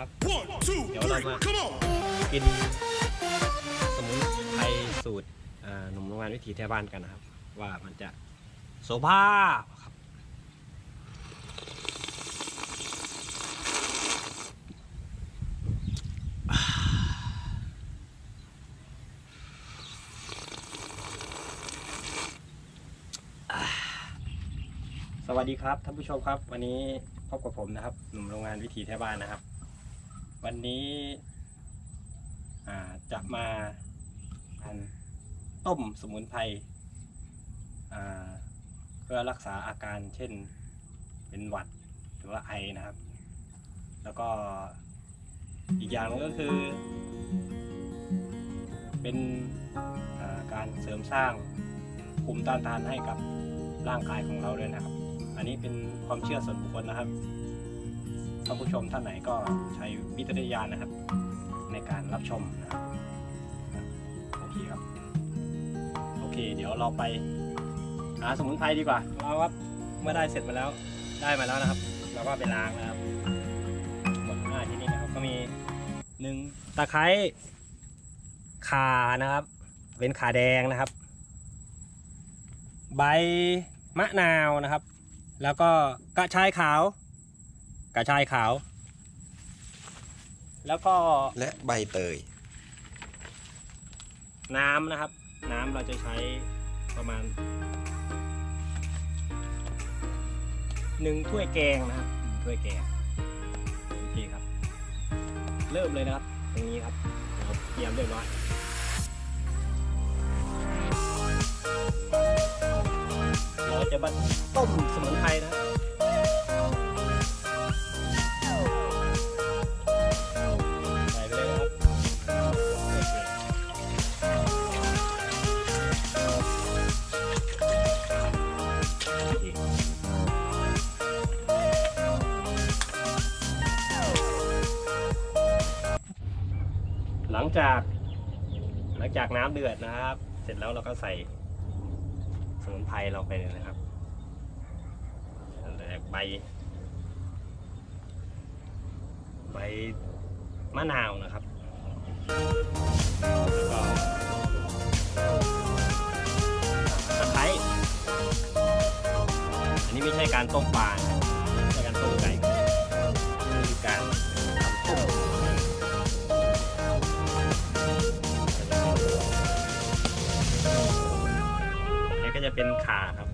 ครับ One, two, Yo, three, Lama. come on! กินสมุนไพรสูตรอ่าหนุ่มโรงงานวิถีแท้บ้านกันนะครับ ว่ามันจะโซภาครับสวัสดีครับท่านผู้ชมครับ วันนี้พบกับผมนะครับ หนุ่มโรงงานวิถีแท้บ้านนะครับ วันนี้จะมาต้มสมุนไพรเพื่อรักษาอาการเช่นเป็นหวัดหรือว่าไอนะครับ แล้วก็อีกอย่างนึงก็คือ เป็นาการเสริมสร้างภูมิต้านทานให้กับร่างกายของเราด้วยนะครับ อันนี้เป็นความเชื่อส่วนบุคคลนะครับานผู้ชมท่านไหนก็ใช้วิจารณญาณนะครับ ในการรับชมนะครับโอเคครับ โอเค เดี๋ยวเราไปหาสมุนไพรดีกว่าเราครับเมื่อได้เสร็จมาแล้วได้มาแล้วนะครับเราก็ไปล้างนะครับหมดหน้าที่นี่นะครับก็มีหนึ่งตะไคร้ขานะครับ เป็นขาแดงนะครับ ใบมะนาวนะครับ แล้วก็กระชายขาว กระชายขาว แล้วก็และใบเตย น้ำนะครับ น้ำเราจะใช้ประมาณหนึ่งถ้วยแกงนะครับหนึ่งถ้วยแกงโอเคครับ เริ่มเลยนะครับ ตรงนี้ครับเราเตรียมเรียบร้อยเราจะมาต้มสมุนไพรนะ ลังจากหลังจากน้ำเดือดนะครับ เสร็จแล้วเราก็ใส่สมุนไพรเราไปเลยนะครับแรกใบ ใบมะนาวนะครับแล้วก็ตะไคร้อันนี้ไม่ใช่การต้มปลา ก็จะเป็นขาครับ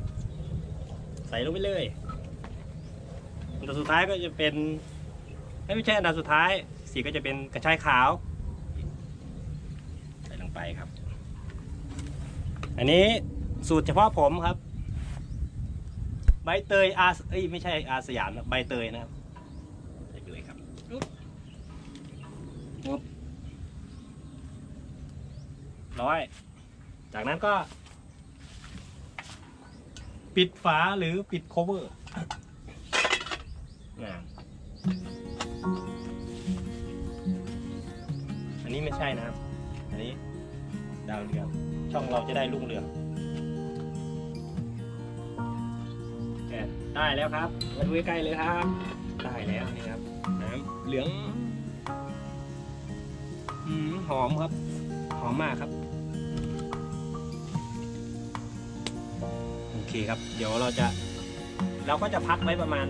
ใส่ลงไปเลยอันดับสุดท้ายก็จะเป็นไม่ใช่อันดับสุดท้ายสีก็จะเป็นกระชายขาว ใส่ลงไปครับ อันนี้สูตรเฉพาะผมครับ ใบเตยอาเอ้ยไม่ใช่อาสยามนะใบเตยนะครับใส่ไปเลยครับร้อย จากนั้นก็ ปิดฝาหรือปิดโคเวอร์นะอันนี้ไม่ใช่นะครับ อันนี้ดาวเรืองช่องเราจะได้รุ่งเรืองได้แล้วครับมาดูใกล้เลยครับ ได้แล้วนี่ครับน้ำเหลืองหอมครับ หอมมากครับ คครับ เดี๋ยวเราจะเราก็จะพักไว้ประมาณ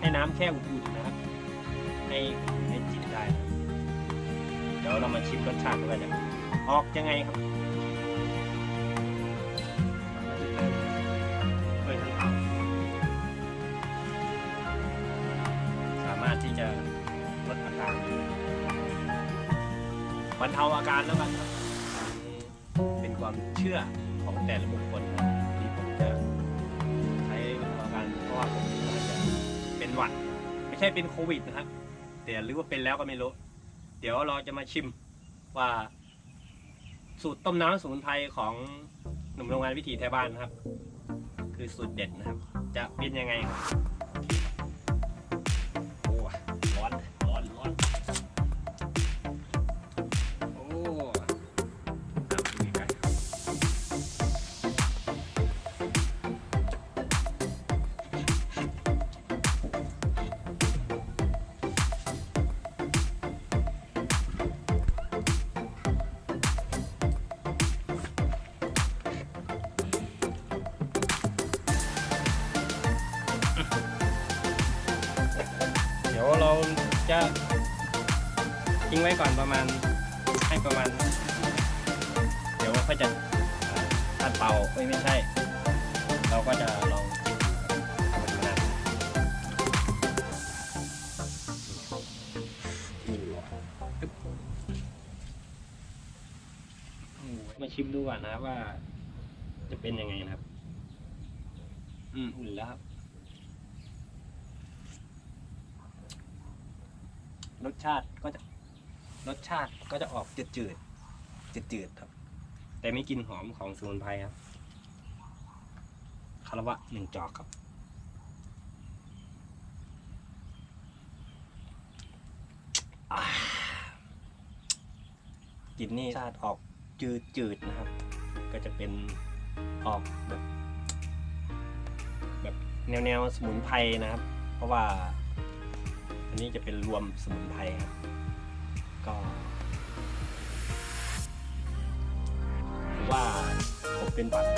ให้น้ำแค่อุ่นๆนะครับ ให้ให้จิตได้ เดี๋ยวเรามาชิมรสชาติกันว่าจะออกยังไงครับสามารถที่จะลดอาการบรรเทาอาการแล้วกันครับ เป็นความเชื่อของแต่ละบุคคล หวัด ไม่ใช่เป็นโควิดนะครับแต่หรือว่าเป็นแล้วก็ไม่รู้ เดี๋ยวเราจะมาชิมว่า สูตรต้มน้ำสมุนไพรของหนุ่มโรงงานวิถีไทยบ้านนะครับ คือสูตรเด็ดนะครับ จะเป็นยังไงครับ จะทิ้งไว้ก่อนประมาณให้ประมาณ เดี๋ยวก็จะเอ่อตัดเป่าเอ้ยไม่ใช่ เราก็จะลองมาชิมดูก่อนนะว่า จะเป็นยังไงนะครับ อืม อุ่นแล้วครับ รสชาติก็จะรสชาติก็จะออกจืดจืดจืดจืดๆครับ แต่ไม่กลินหอมของสมุนไพรครับคารวะหนึ่งจอกครับ อ่ากลินนี่ชาติออกจืดจืดๆนะครับ ก็จะเป็นออกแบบ แบบแนวแนวๆสมุนไพรนะครับ เพราะว่า นี้จะเป็นรวมสมุนไพรครับ ก็ผมว่าผมเป็นบัตร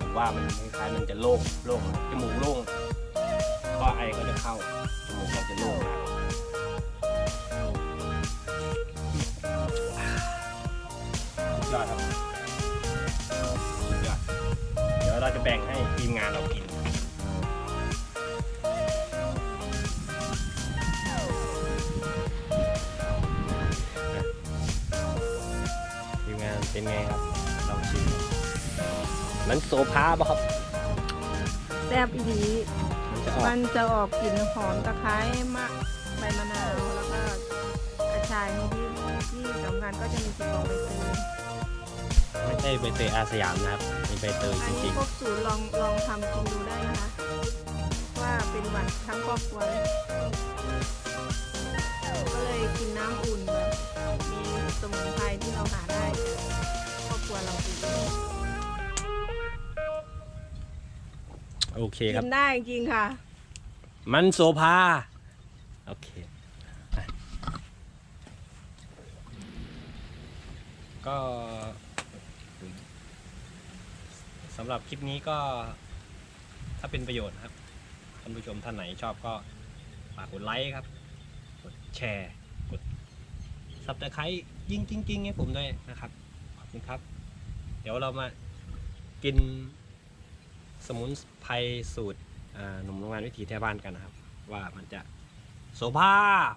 ผมว่ามันคล้ายๆมันจะโล่งโล่งจมูกโล่งก็ไอก็จะเข้าจมูกเราจะโล่งนะครับสุดยอดครับสุดยอดเดี๋ยวเราจะแบ่งให้ทีมงานเรากิน เป็นไงครับลองชิมมันโซพาป่ะครับ แซ่บอีดีมันจะออกมันจะออกกลิ่นหอมตะไคร้มะใบมะนาวแล้วก็กระชายนิดๆที่สำคัญก็จะมีกลิ่นของใบเตยไม่ใช่ใบเตยอาสยามนะครับมีใบเตยอัจนนี้ริงพวกศูนย์ลองลองทำกินดูได้นะคะ ว่าเป็นหวัดทั้งครอบครัวเลยก็ โอเคคกิรับ นได้จริงๆค่ะ มันโซพาโอเคอะก็สำหรับคลิปนี้ก็ ถ้าเป็นประโยชน์ครับท่านผู้ชมท่านไหนชอบก็ฝากกดไลค์ครับ กดแชร์ กดซับสไครต์ยิ่งจริงๆให้ผมด้วยนะครับ ขอบคุณครับ เดี๋ยวเรามากินสมุนไพรสูตรหนุ่มโรงงานวิถีแท้บ้านกันนะครับ ว่ามันจะโสภาพ